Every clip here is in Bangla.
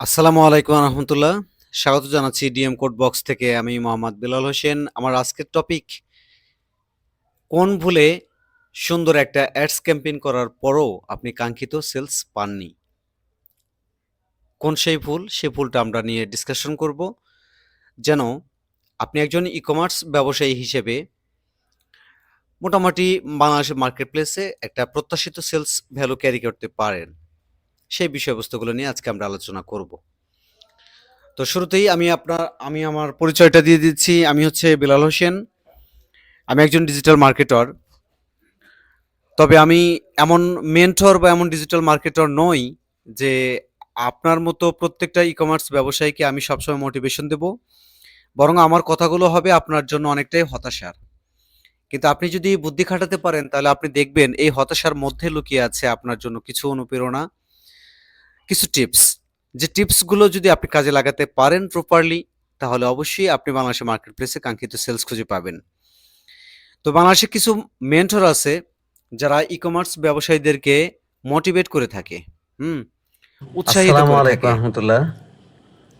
আসসালামু আলাইকুম রহমতুল্লাহ। স্বাগত জানাচ্ছি ডিএম কোড বক্স থেকে আমি মোহাম্মদ বেলাল হোসেন। আমার আজকের টপিক, কোন ভুলে সুন্দর একটা অ্যাডস ক্যাম্পেইন করার পরও আপনি কাঙ্ক্ষিত সেলস পাননি? কোন সেই ভুল? সেই ভুলটা আমরা নিয়ে ডিসকাশন করব। যেন আপনি একজন ই কমার্স ব্যবসায়ী হিসেবে মোটামুটি বাংলাদেশের মার্কেট প্লেসে একটা প্রত্যাশিত সেলস ভ্যালু ক্যারি করতে পারেন। সেই বিষয়বস্তুগুলো নিয়ে আজকে আমরা আলোচনা করব। তো শুরুতেই আমি আপনার, আমি আমার পরিচয়টা দিয়ে দিচ্ছি। আমি হচ্ছে বেলাল হোসেন। আমি একজন ডিজিটাল মার্কেটর তবে আমি এমন মেন্টর বা এমন ডিজিটাল মার্কেটর নই যে আপনার মতো প্রত্যেকটা ই কমার্স ব্যবসায়ীকে আমি সবসময় মোটিভেশন দেব। বরং আমার কথাগুলো হবে আপনার জন্য অনেকটাই হতাশার। কিন্তু আপনি যদি বুদ্ধি খাটাতে পারেন, তাহলে আপনি দেখবেন এই হতাশার মধ্যে লুকিয়ে আছে আপনার জন্য কিছু অনুপ্রেরণা। কিছু টিপস। যে টিপসগুলো যদি আপনি কাজে লাগাতে পারেন প্রপারলি তাহলে অবশ্যই আপনি বাংলাদেশের মার্কেট প্লেসে কাঙ্ক্ষিত সেলস খুঁজে পাবেন। তো বাংলাদেশে কিছু মেন্টর আছে যারা ই কমার্স ব্যবসায়ীদেরকে মোটিভেট করে থাকে। হুম? উৎসাহিত করে থাকে।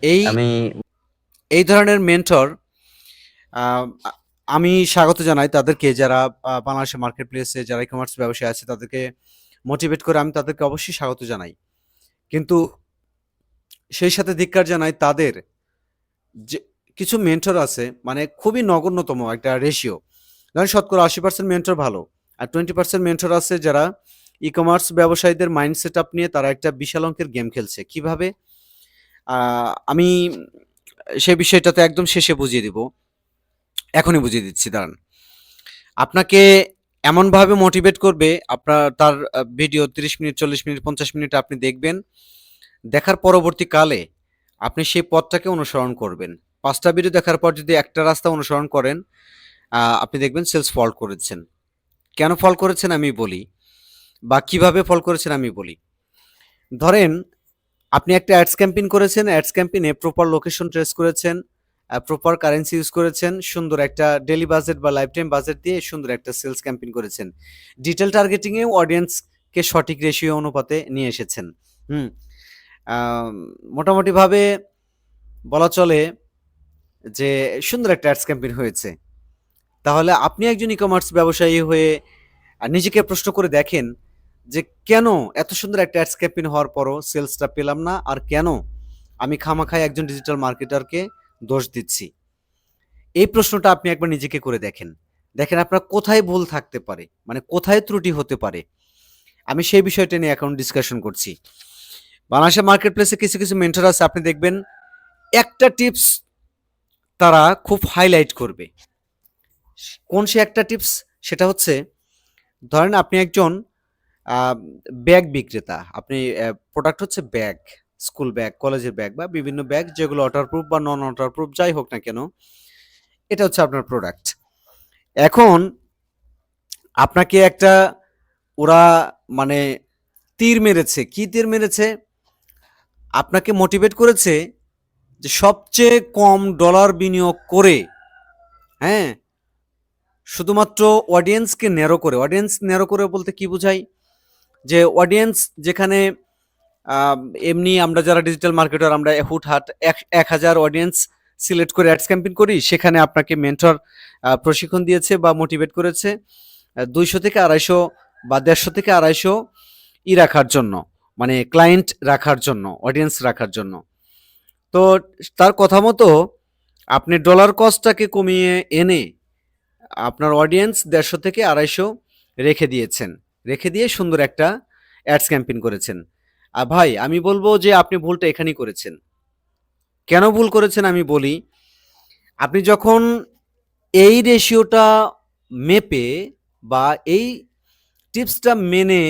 এই এই ধরনের মেন্টর আমি স্বাগত জানাই তাদেরকে যারা বাংলাদেশের মার্কেট প্লেসে যারা ই কমার্স ব্যবসায়ী আছে তাদেরকে মোটিভেট করে আমি তাদেরকে অবশ্যই স্বাগত জানাই। কিন্তু সেই সাথে ধিক্কার জানাই তাদের যে কিছু মেন্টর আছে মানে খুবই নগণ্যতম একটা রেশিও ধরেন শতকরা আশি পার্সেন্ট মেন্টর ভালো, আর টোয়েন্টি পার্সেন্ট মেন্টর আছে যারা ই কমার্স ব্যবসায়ীদের মাইন্ড সেট আপ নিয়ে তারা একটা বিশাল অঙ্কের গেম খেলছে। কীভাবে? আমি সেই বিষয়টাতে একদম শেষে বুঝিয়ে দিব। এখনই বুঝিয়ে দিচ্ছি, দাঁড়ান। আপনাকে এমনভাবে মোটিভেট করবে, আপনার, তার ভিডিও তিরিশ মিনিট, চল্লিশ মিনিট, পঞ্চাশ মিনিট আপনি দেখবেন, দেখার পরবর্তীকালে আপনি সেই পথটাকে অনুসরণ করবেন। পাঁচটা ভিডিও দেখার পর যদি একটা রাস্তা অনুসরণ করেন আপনি দেখবেন সেলস ফল করেছেন। কেন ফল করেছেন আমি বলি, বা কীভাবে ফল করেছেন আমি বলি। ধরেন, আপনি একটা অ্যাডস ক্যাম্পেইন করেছেন অ্যাডস ক্যাম্পেইনে প্রপার লোকেশন ট্রেস করেছেন প্রপার কারেন্সি ইউজ করেছেন, সুন্দর একটা ডেলি বাজেট বা লাইফ টাইম বাজেট দিয়ে সুন্দর একটা সেলস ক্যাম্পেইন করেছেন। ডিটেল টার্গেটিংয়ে অডিয়েন্সকে সঠিক রেশিও অনুপাতে নিয়ে এসেছেন। হুম মোটামুটিভাবে বলা চলে যে সুন্দর একটা অ্যাডস ক্যাম্পেইন হয়েছে। তাহলে আপনি একজন ই কমার্স ব্যবসায়ী হয়ে নিজেকে প্রশ্ন করে দেখেন যে কেন এত সুন্দর একটা অ্যাডস ক্যাম্পেইন হওয়ার পরও সেলসটা পেলাম না? আর কেন আমি খামাখায় একজন ডিজিটাল মার্কেটারকে দোষ দিচ্ছি। এই প্রশ্নটা আপনি একবার নিজেকে করে দেখেন। দেখেন আপনার কোথায় ভুল থাকতে পারে মানে কোথায় ত্রুটি হতে পারে। আমি সেই বিষয়টা নিয়ে এখন ডিসকাশন করছি। বাংলাদেশের মার্কেট প্লেসে কিছু কিছু মেন্টর আছে, আপনি দেখবেন, একটা টিপস তারা খুব হাইলাইট করবে। কোন সে একটা টিপস সেটা হচ্ছে, ধরেন আপনি একজন ব্যাগ বিক্রেতা, আপনি প্রোডাক্ট হচ্ছে ব্যাগ স্কুল ব্যাগ, কলেজের ব্যাগ বা বিভিন্ন ব্যাগ যেগুলো ওয়াটারপ্রুফ বা নন ওয়াটারপ্রুফ যাই হোক না কেন, এটা হচ্ছে আপনার প্রোডাক্ট এখন আপনাকে একটা, ওরা মানে তীর মেরেছে। কি তীর মেরেছে? আপনাকে মোটিভেট করেছে যে সবচেয়ে কম ডলার বিনিয়োগ করে হ্যাঁ শুধুমাত্র অডিয়েন্সকে ন্যারো করে। অডিয়েন্স ন্যারো করে বলতে কি বোঝাই? যে অডিয়েন্স যেখানে এমনি আমরা যারা ডিজিটাল মার্কেটার আমরা হুটহাট এক এক হাজার অডিয়েন্স সিলেক্ট করে অ্যাডস ক্যাম্পেইন করি। সেখানে আপনাকে মেন্টর প্রশিক্ষণ দিয়েছে বা মোটিভেট করেছে দুইশো থেকে আড়াইশো বা দেড়শো থেকে আড়াইশো ই রাখার জন্য মানে ক্লায়েন্ট রাখার জন্য অডিয়েন্স রাখার জন্য। তো তার কথা মতো আপনি ডলার কস্টটাকে কমিয়ে এনে আপনার অডিয়েন্স দেড়শো থেকে আড়াইশো রেখে দিয়েছেন। রেখে দিয়ে সুন্দর একটা অ্যাডস ক্যাম্পেইন করেছেন। আর ভাই, আমি বলব যে আপনি ভুলটা এখানেই করেছেন। কেন ভুল করেছেন আমি বলি, আপনি যখন এই রেশিওটা মেপে বা এই টিপসটা মেনে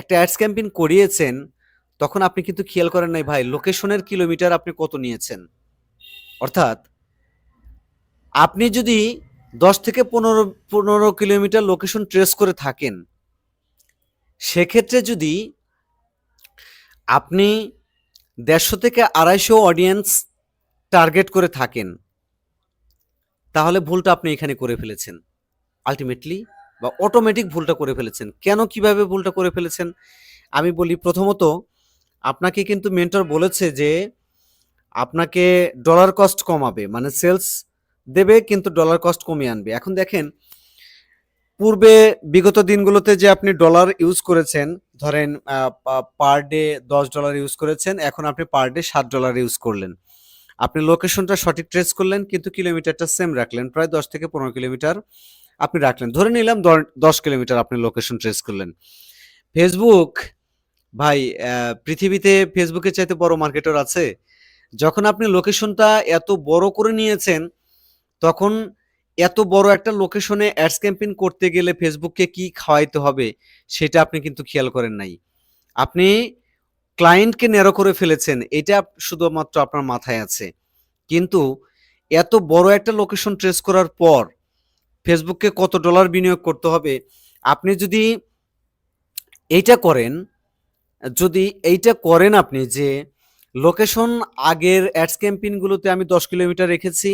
একটা অ্যাডস ক্যাম্পেইন করিয়েছেন, তখন আপনি কিন্তু খেয়াল করেন নাই ভাই লোকেশনের কিলোমিটার আপনি কত নিয়েছেন। অর্থাৎ, আপনি যদি দশ থেকে পনেরো পনেরো কিলোমিটার লোকেশন ট্রেস করে থাকেন, সেক্ষেত্রে যদি আপনি দেড়শো থেকে আড়াইশো অডিয়েন্স টার্গেট করে থাকেন, তাহলে ভুলটা আপনি এখানে করে ফেলেছেন। আলটিমেটলি বা অটোমেটিক ভুলটা করে ফেলেছেন। কেন কীভাবে ভুলটা করে ফেলেছেন? আমি বলি, প্রথমত আপনাকে কিন্তু মেন্টর বলেছে যে আপনাকে ডলার কস্ট কমাবে মানে সেলস দেবে কিন্তু ডলার কস্ট কমিয়ে আনবে। এখন দেখেন পূর্বে বিগত দিনগুলোতে যে আপনি ডলার ইউজ করেছেন, ধরেন পার ডে দশ ডলার ইউজ করেছেন, এখন আপনি পার ডে সাত ডলার ইউজ করলেন। আপনি লোকেশনটা সঠিক ট্রেস করলেন, কিন্তু কিলোমিটারটা সেম রাখলেন, প্রায় দশ থেকে পনেরো কিলোমিটার আপনি রাখলেন। ধরে নিলাম দশ কিলোমিটার আপনি লোকেশন ট্রেস করলেন। ফেসবুক ভাই পৃথিবীতে ফেসবুকের চাইতে বড় মার্কেটার আছে। যখন আপনি লোকেশনটা এত বড় করে নিয়েছেন, তখন এত বড় একটা লোকেশনে অ্যাডস ক্যাম্পেইন করতে গেলে ফেসবুককে কি খাওয়াইতে হবে, সেটা আপনি কিন্তু খেয়াল করেন নাই। আপনি ক্লায়েন্টকে ন্যারো করে ফেলেছেন, এটা শুধুমাত্র আপনার মাথায় আছে। কিন্তু এত বড় একটা লোকেশন ট্রেস করার পর ফেসবুককে কত ডলার বিনিয়োগ করতে হবে, আপনি যদি এইটা করেন, যদি এইটা করেন আপনি যে লোকেশন আগের অ্যাডস ক্যাম্পেইনগুলোতে আমি দশ কিলোমিটার রেখেছি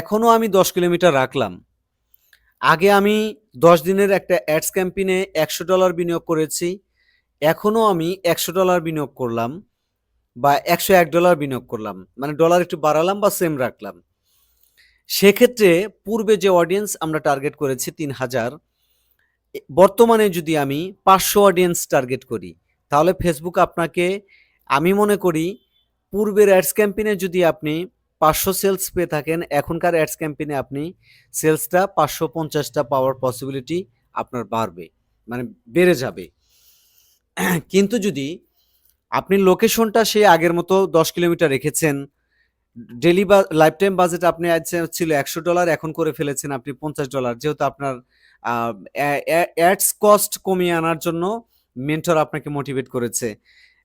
এখনও আমি দশ কিলোমিটার রাখলাম। আগে আমি দশ দিনের একটা অ্যাডস ক্যাম্পেইনে একশো ডলার বিনিয়োগ করেছি। এখনও আমি একশো ডলার বিনিয়োগ করলাম বা একশো এক ডলার বিনিয়োগ করলাম। মানে ডলার একটু বাড়ালাম বা সেম রাখলাম। সেক্ষেত্রে পূর্বে যে অডিয়েন্স আমরা টার্গেট করেছি তিন হাজার বর্তমানে যদি আমি পাঁচশো অডিয়েন্স টার্গেট করি, তাহলে ফেসবুক আপনাকে, আমি মনে করি পূর্বের অ্যাডস ক্যাম্পেইনে যদি আপনি পাঁচশো সেলস পেয়ে থাকেন। এখনকার অ্যাডস ক্যাম্পেইনে আপনি সেলসটা পাঁচশো পঞ্চাশটা পাওয়ার পসিবিলিটি আপনার বাড়বে মানে বেড়ে যাবে। কিন্তু যদি আপনি লোকেশনটা সেই আগের মতো দশ কিলোমিটার রেখেছেন ডেলি বা লাইফ টাইম বাজেট আপনি ছিল একশো ডলার এখন করে ফেলেছেন আপনি পঞ্চাশ ডলার যেহেতু আপনার অ্যাডস কস্ট কমিয়ে আনার জন্য মেন্টর আপনাকে মোটিভেট করেছে।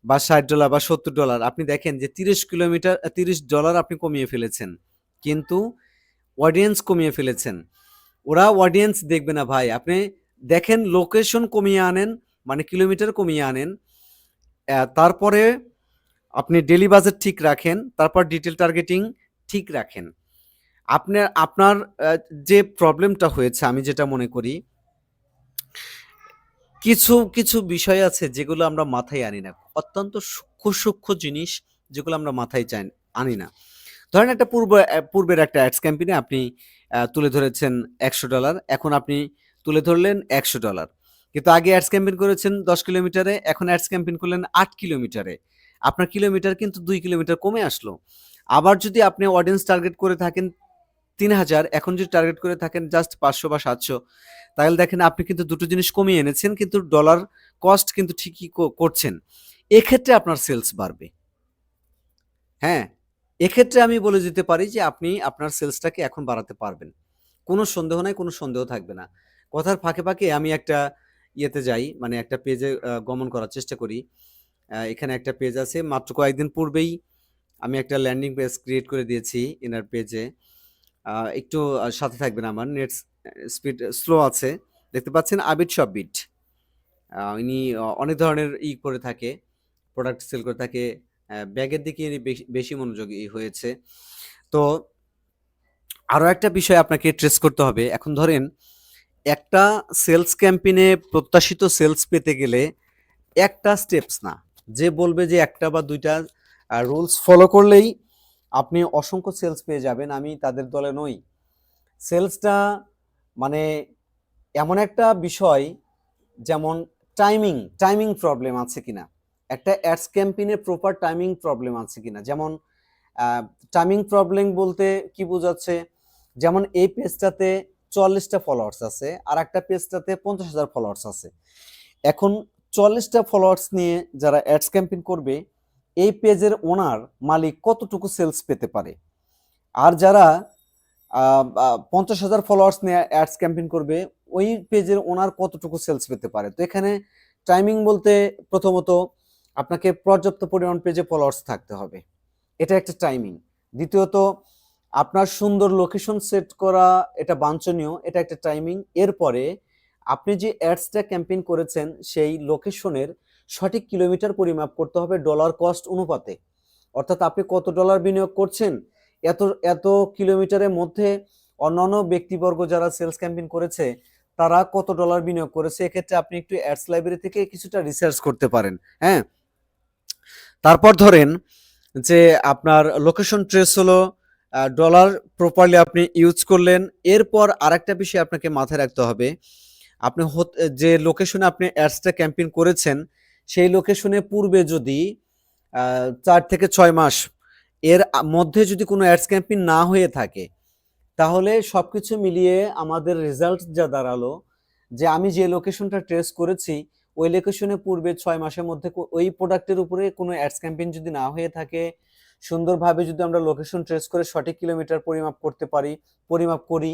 বা ষাট ডলার বা সত্তর ডলার। আপনি দেখেন যে তিরিশ কিলোমিটার, তিরিশ ডলার আপনি কমিয়ে ফেলেছেন। কিন্তু অডিয়েন্স কমিয়ে ফেলেছেন। ওরা অডিয়েন্স দেখবে না ভাই। আপনি দেখেন লোকেশন কমিয়ে আনেন মানে কিলোমিটার কমিয়ে আনেন। তারপরে আপনি ডেলি বাজেট ঠিক রাখেন, তারপর ডিটেল টার্গেটিং ঠিক রাখেন। আপনার আপনার যে প্রবলেমটা হয়েছে, আমি যেটা মনে করি কিছু কিছু বিষয় আছে যেগুলো আমরা মাথায় আনি না। অত্যন্ত সূক্ষ্ম সূক্ষ্ম জিনিস যেগুলো আমরা মাথায় চাই, আনি না। ধরেন একটা পূর্ব পূর্বের একটা অ্যাডস ক্যাম্পেইনে আপনি তুলে ধরেছেন একশো ডলার এখন আপনি তুলে ধরলেন একশো ডলার কিন্তু আগে অ্যাডস ক্যাম্পেইন করেছেন দশ কিলোমিটারে, এখন অ্যাডস ক্যাম্পেইন করলেন আট কিলোমিটারে। আপনার কিলোমিটার কিন্তু দুই কিলোমিটার কমে আসলো। আবার যদি আপনি অডিয়েন্স টার্গেট করে থাকেন তিন হাজার, এখন যদি টার্গেট করে থাকেন জাস্ট পাঁচশো বা সাতশো, তাহলে দেখেন আপনি কিন্তু দুটো জিনিস কমিয়ে এনেছেন, কিন্তু ডলার কস্ট কিন্তু ঠিকই করছেন। এক্ষেত্রে আপনার সেলস বাড়বে। হ্যাঁ এক্ষেত্রে আমি বলে দিতে পারি যে আপনি আপনার সেলসটাকে এখন বাড়াতে পারবেন। কোনো সন্দেহ নাই, কোনো সন্দেহ থাকবে না। কথার ফাঁকে ফাঁকে আমি একটা ইয়েতে যাই মানে একটা পেজে গমন করার চেষ্টা করি। এখানে একটা পেজ আছে, মাত্র কয়েকদিন পূর্বেই আমি একটা ল্যান্ডিং পেজ ক্রিয়েট করে দিয়েছি এনার পেজে একটু সাথে থাকবেন আমার। নেট স্পিড স্লো আছে। দেখতে পাচ্ছেন আবিট বিট ইনি অনেক ধরনের ই করে থাকে প্রোডাক্ট সেল করে থাকে। ব্যাগের দিকে ইনি বেশি বেশি মনোযোগী হয়েছে। তো আরও একটা বিষয় আপনাকে ট্রেস করতে হবে। এখন ধরেন, একটা সেলস ক্যাম্পেইনে প্রত্যাশিত সেলস পেতে গেলে একটা স্টেপস না। যে বলবে যে একটা বা দুইটা রুলস ফলো করলেই আপনি অসংখ্য সেলস পেয়ে যাবেন, আমি তাদের দলে নই। সেলসটা মানে এমন একটা বিষয়, যেমন টাইমিং টাইমিং প্রবলেম আছে কিনা। একটা অ্যাডস ক্যাম্পেইনে প্রপার টাইমিং প্রবলেম আছে কিনা। যেমন টাইমিং প্রবলেম বলতে কি বোঝাচ্ছে? যেমন এই পেজটাতে চল্লিশটা ফলোয়ার্স আছে, আর একটা পেজটাতে পঞ্চাশ হাজার ফলোয়ার্স আছে। এখন চল্লিশটা ফলোয়ার্স নিয়ে যারা অ্যাডস ক্যাম্পেইন করবে এই পেজের ওনার মালিক কতটুকু সেলস পেতে পারে? আর যারা পঞ্চাশ হাজার ফলোয়ার্স নিয়ে অ্যাডস ক্যাম্পেইন করবে, ওই পেজের ওনার কতটুকু সেলস পেতে পারে? তো এখানে টাইমিং বলতে প্রথমত আপনাকে পর্যাপ্ত পরিমাণ পেজে ফলোয়ার্স থাকতে হবে। এটা একটা টাইমিং দ্বিতীয়ত, আপনার সুন্দর লোকেশন সেট করা এটা বাঞ্ছনীয়, এটা একটা টাইমিং এরপরে আপনি যে অ্যাডসটা ক্যাম্পেইন করেছেন, সেই লোকেশনের সঠিক কিলোমিটার পরিমাপ করতে হবে ডলার কস্ট অনুপাতে। অর্থাৎ আপনি কত ডলার বিনিয়োগ করছেন, এত এত কিলোমিটারের মধ্যে অন্যান্য ব্যক্তিবর্গ যারা সেলস ক্যাম্পেইন করেছে, তারা কত ডলার বিনিয়োগ করেছে, এক্ষেত্রে আপনি একটু অ্যাডস লাইব্রেরি থেকে কিছুটা রিসার্চ করতে পারেন হ্যাঁ? তারপর ধরেন যে আপনার লোকেশন ট্রেস হলো ডলার প্রপারলি আপনি ইউজ করলেন, এরপর আরেকটা বিষয় আপনাকে মাথায় রাখতে হবে। আপনি যে লোকেশনে আপনি অ্যাডসটা ক্যাম্পেইন করেছেন সেই লোকেশনে পূর্বে যদি চার থেকে ছয় মাস এর মধ্যে যদি কোনো অ্যাডস ক্যাম্পেইন না হয়ে থাকে, তাহলে সব কিছু মিলিয়ে আমাদের রেজাল্ট যা দাঁড়াল, যে আমি যে লোকেশনটা ট্রেস করেছি, ওই লোকেশনে পূর্বে ছয় মাসের মধ্যে ওই প্রোডাক্টের উপরে কোনো অ্যাডস ক্যাম্পেইন যদি না হয়ে থাকে, সুন্দরভাবে যদি আমরা লোকেশন ট্রেস করে সঠিক কিলোমিটার পরিমাপ করতে পারি, পরিমাপ করি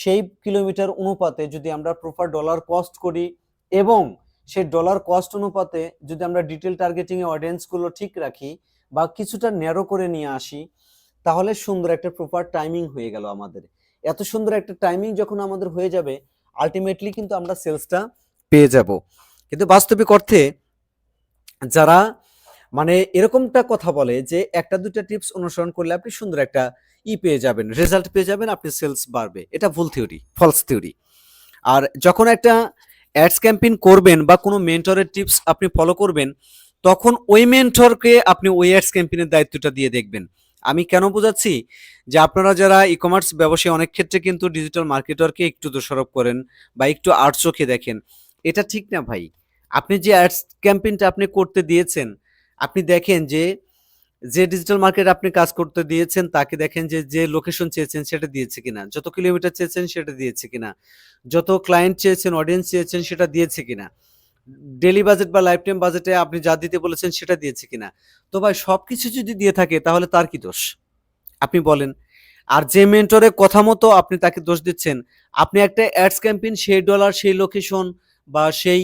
সেই কিলোমিটার অনুপাতে যদি আমরা প্রপার ডলার কস্ট করি এবং সেই ডলার কস্ট অনুপাতে যদি আমরা ডিটেল টার্গেটিং এ অডিয়েন্সগুলো ঠিক রাখি বা কিছুটা ন্যারো করে নিয়ে আসি, তাহলে সুন্দর একটা প্রপার টাইমিং হয়ে গেল আমাদের। এত সুন্দর একটা টাইমিং যখন আমাদের হয়ে যাবে আলটিমেটলি কিন্তু আমরা সেলসটা পেয়ে যাব। কিন্তু বাস্তবিক অর্থে যারা মানে এরকমটা কথা বলে যে একটা দুটা টিপস অনুসরণ করলে আপনি সুন্দর একটা ই পেয়ে যাবেন রেজাল্ট পেয়ে যাবেন, আপনি সেলস বাড়বে। এটা ভুল থিওরি ফলস থিওরি আর যখন একটা অ্যাডস ক্যাম্পেইন করবেন বা কোনো মেন্টরের টিপস আপনি ফলো করবেন, তখন ওই মেন্টরকে আপনি ওই অ্যাডস ক্যাম্পেইনের দায়িত্বটা দিয়ে দেখবেন। আমি কেন বোঝাচ্ছি? যে আপনারা যারা ই কমার্স ব্যবসায়ী, অনেক ক্ষেত্রে কিন্তু ডিজিটাল মার্কেটারকে একটু দোষারোপ করেন বা একটু চোখে দেখেন। এটা ঠিক না ভাই। আপনি যে অ্যাডস ক্যাম্পেইনটা আপনি করতে দিয়েছেন, আপনি দেখেন যে যে ডিজিটাল মার্কেট আপনি কাজ করতে দিয়েছেন, তাকে দেখেন যে যে লোকেশন চেয়েছেন সেটা দিয়েছে কিনা, যত কিলোমিটার চেয়েছেন সেটা দিয়েছে কিনা, যত ক্লায়েন্ট চেয়েছেন অডিয়েন্স চেয়েছেন সেটা দিয়েছে কিনা ডেলি বাজেট বা লাইফ টাইম বাজেটে আপনি যা দিতে বলেছেন সেটা দিয়েছে কিনা। তো ভাই সব কিছু যদি দিয়ে থাকে, তাহলে তার কি দোষ? আপনি বলেন। আর যে মেন্টরের কথা মতো আপনি তাকে দোষ দিচ্ছেন, আপনি একটা অ্যাডস ক্যাম্পেইন সেই ডলার সেই লোকেশন বা সেই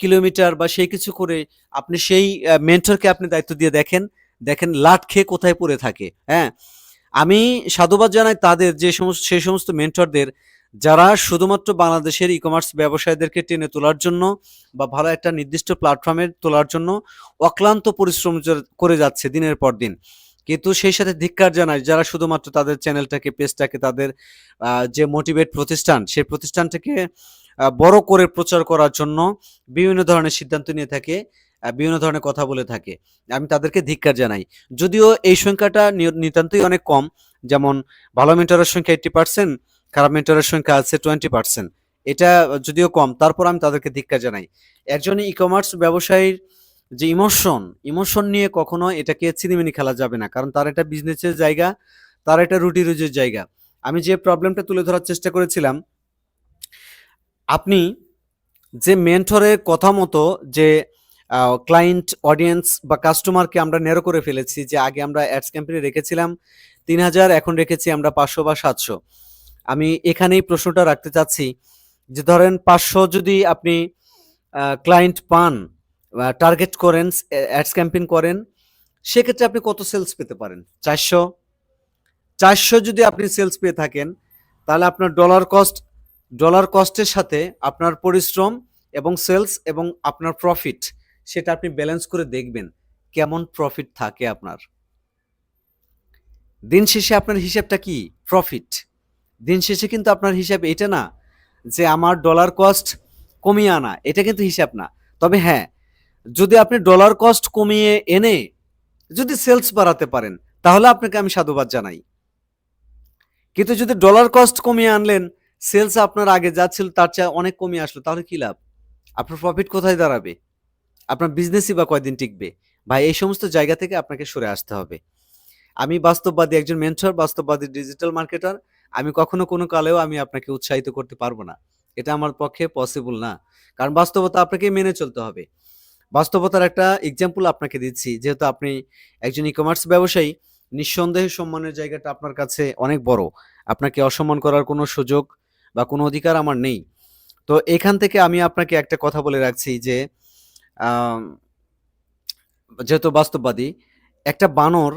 কিলোমিটার বা সেই কিছু করে আপনি সেই মেন্টরকে আপনি দায়িত্ব দিয়ে দেখেন দেখেন লাট খেয়ে কোথায় পড়ে থাকে হ্যাঁ? আমি সাধুবাদ জানাই তাদের যে সমস্ত সেই সমস্ত মেন্টরদের যারা শুধুমাত্র বাংলাদেশের ই কমার্স ব্যবসায়ীদেরকে টেনে তোলার জন্য বা ভালো একটা নির্দিষ্ট প্ল্যাটফর্মে তোলার জন্য অক্লান্ত পরিশ্রম করে যাচ্ছে দিনের পর দিন। কিন্তু সেই সাথে ধিক্কার জানাই যারা শুধুমাত্র তাদের চ্যানেলটাকে, পেজটাকে, তাদের যে মোটিভেট প্রতিষ্ঠান, সেই প্রতিষ্ঠানটাকে বড় করে প্রচার করার জন্য বিভিন্ন ধরনের সিদ্ধান্ত নিয়ে থাকে। বিভিন্ন ধরনের কথা বলে থাকে। আমি তাদেরকে ধিক্কার জানাই। যদিও এই সংখ্যাটা নিতান্তই অনেক কম, যেমন ভালো মেন্টরের সংখ্যা এইট্টি পার্সেন্ট খারাপ মেন্টরের সংখ্যা আছে টোয়েন্টি পার্সেন্ট এটা যদিও কম, তারপর আমি তাদেরকে ধিক্কার জানাই। একজন ই কমার্স ব্যবসায়ীর যে ইমোশন ইমোশন নিয়ে কখনো এটাকে চিনিমিনি খেলা যাবে না, কারণ তার এটা বিজনেসের জায়গা, তার একটা রুটি রুজির জায়গা। আমি যে প্রবলেমটা তুলে ধরার চেষ্টা করেছিলাম, আপনি যে মেন্টরের কথা মতো যে ক্লায়েন্ট অডিয়েন্স বা কাস্টমারকে আমরা নেরো করে ফেলেছি যে আগে আমরা অ্যাডস ক্যাম্পেইনে রেখেছিলাম, তিন হাজার, এখন রেখেছি আমরা পাঁচশো বা সাতশো। আমি এখানেই প্রশ্নটা রাখতে চাচ্ছি যে ধরেন পাঁচশো যদি আপনি ক্লায়েন্ট পান টার্গেট করেন অ্যাডস ক্যাম্পেইন করেন, সেক্ষেত্রে আপনি কত সেলস পেতে পারেন? চারশো? চারশো যদি আপনি সেলস পেয়ে থাকেন, তাহলে আপনার ডলার কস্ট ডলার কস্টের সাথে আপনার পরিশ্রম এবং সেলস এবং আপনার প্রফিট সেটা আপনি ব্যালেন্স করে দেখবেন কেমন প্রফিট থাকে আপনার। দিন শেষে আপনার হিসাবটা কি? প্রফিট দিন শেষে কিন্তু আপনার হিসাব এটা না যে আমার ডলার কস্ট কমিয়ে আনা, এটা কিন্তু হিসাব না। তবে হ্যাঁ যদি আপনি ডলার কস্ট কমিয়ে এনে যদি সেলস বাড়াতে পারেন, তাহলে আপনাকে আমি সাধুবাদ জানাই। কিন্তু যদি ডলার কস্ট কমিয়ে আনলেন সেলস আপনার আগে যা ছিল তার চেয়ে অনেক কমিয়ে আসলো, তাহলে কি লাভ? আপনার প্রফিট কোথায় দাঁড়াবে? আপনার বিজনেসই বা কয়দিন টিকবে? ভাই, এই সমস্ত জায়গা থেকে আপনাকে সরে আসতে হবে। আমি বাস্তববাদী একজন মেন্টর বাস্তববাদী ডিজিটাল মার্কেটার আমি কখনো কোনো কালেও আমি আপনাকে উৎসাহিত করতে পারব না। এটা আমার পক্ষে পসিবল না। কারণ বাস্তবতা আপনাকে মেনে চলতে হবে। বাস্তবতার একটা এক্সাম্পল আপনাকে দিচ্ছি, যেহেতু আপনি একজন ই কমার্স ব্যবসায়ী, নিঃসন্দেহে সম্মানের জায়গাটা আপনার কাছে অনেক বড়। আপনাকে অসম্মান করার কোনো সুযোগ বা কোনো অধিকার আমার নেই। তো এখান থেকে আমি আপনাকে একটা কথা বলে রাখছি যে যেহেতু বাস্তববাদী, একটা বানর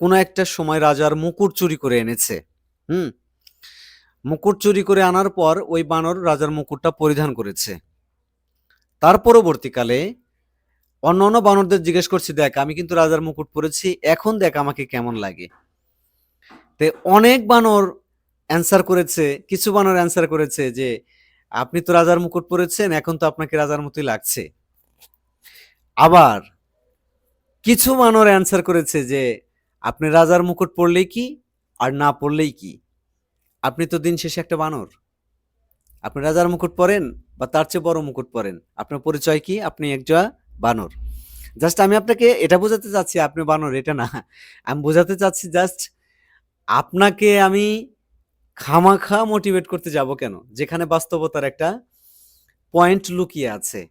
কোনো একটা সময় রাজার মুকুট চুরি করে এনেছে, হুম? মুকুট চুরি করে আনার পর ওই বানর রাজার মুকুটটা পরিধান করেছে। তার পরবর্তীকালে অন্য অন্য বানরদের জিজ্ঞেস করছি, দেখ, আমি কিন্তু রাজার মুকুট পরেছি, এখন দেখ আমাকে কেমন লাগে? তে অনেক বানর অ্যান্সার করেছে, কিছু বানর অ্যান্সার করেছে যে আপনি তো রাজার মুকুট পরেছেন, এখন তো আপনাকে রাজার মতোই লাগছে। আবার কিছু বানর অ্যান্সার করেছে যে, আপনি রাজার মুকুট পরলেই কি আর না পরলেই কি? আপনি তো দিন শেষে একটা বানর। আপনি রাজার মুকুট পরেন বা তার চেয়ে বড় মুকুট পরেন, আপনার পরিচয় কি? আপনি একজন বানর। জাস্ট আমি আপনাকে এটা বোঝাতে চাচ্ছি, আপনি বানর, এটা না। আমি বোঝাতে চাচ্ছি জাস্ট আপনাকে আমি খামাখা মোটিভেট করতে যাব কেন? যেখানে বাস্তবতার একটা পয়েন্ট লুকিয়ে আছে।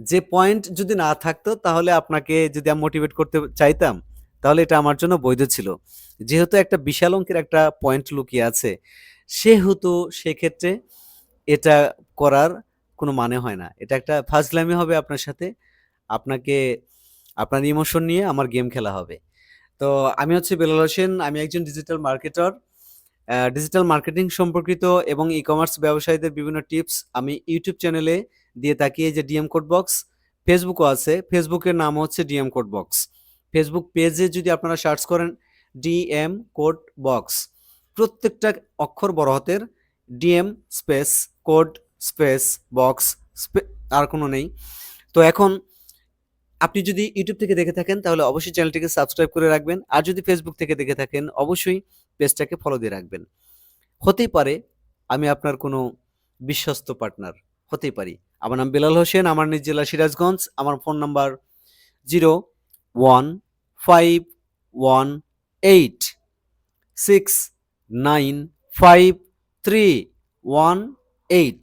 যে পয়েন্ট যদি না থাকতো, তাহলে আপনাকে যদি আমি মোটিভেট করতে চাইতাম, তাহলে এটা আমার জন্য বৈধ ছিল। যেহেতু একটা বিশাল অঙ্কের একটা পয়েন্ট লুকিয়ে আছে, সেহেতু সেক্ষেত্রে এটা করার কোনো মানে হয় না। এটা একটা ফাজলামি হবে আপনার সাথে। আপনাকে, আপনার ইমোশন নিয়ে আমার গেম খেলা হবে। তো আমি হচ্ছে বেলাল হোসেন, আমি একজন ডিজিটাল মার্কেটার ডিজিটাল মার্কেটিং সম্পর্কিত এবং ই কমার্স ব্যবসায়ীদের বিভিন্ন টিপস আমি ইউটিউব চ্যানেলে দিয়ে থাকি এই যে ডিএম কোড বক্স ফেসবুকও আছে। ফেসবুকের নাম হচ্ছে ডিএম কোড বক্স ফেসবুক পেজে যদি আপনারা সার্চ করেন ডিএম কোড বক্স প্রত্যেকটা অক্ষর বড় হাতের DM space code space box আর কোনো নেই। তো এখন আপনি যদি ইউটিউব থেকে দেখে থাকেন, তাহলে অবশ্যই চ্যানেলটিকে সাবস্ক্রাইব করে রাখবেন। আর যদি ফেসবুক থেকে দেখে থাকেন, অবশ্যই পেজটাকে ফলো দিয়ে রাখবেন। হতেই পারে আমি আপনার কোনো বিশ্বস্ত পার্টনার হতেই পারি। আমার নাম বেলাল হোসেন, আমার নিজ জেলা সিরাজগঞ্জ, আমার phone number zero one five one eight six nine five three one eight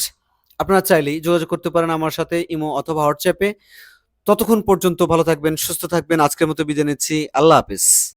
আপনারা চাইলেই যোগাযোগ করতে পারেন আমার সাথে, ইমো অথবা হোয়াটসঅ্যাপে। ততক্ষণ পর্যন্ত ভালো থাকবেন, সুস্থ থাকবেন। আজকের মতো বিদায় নিচ্ছি। আল্লাহ হাফিজ।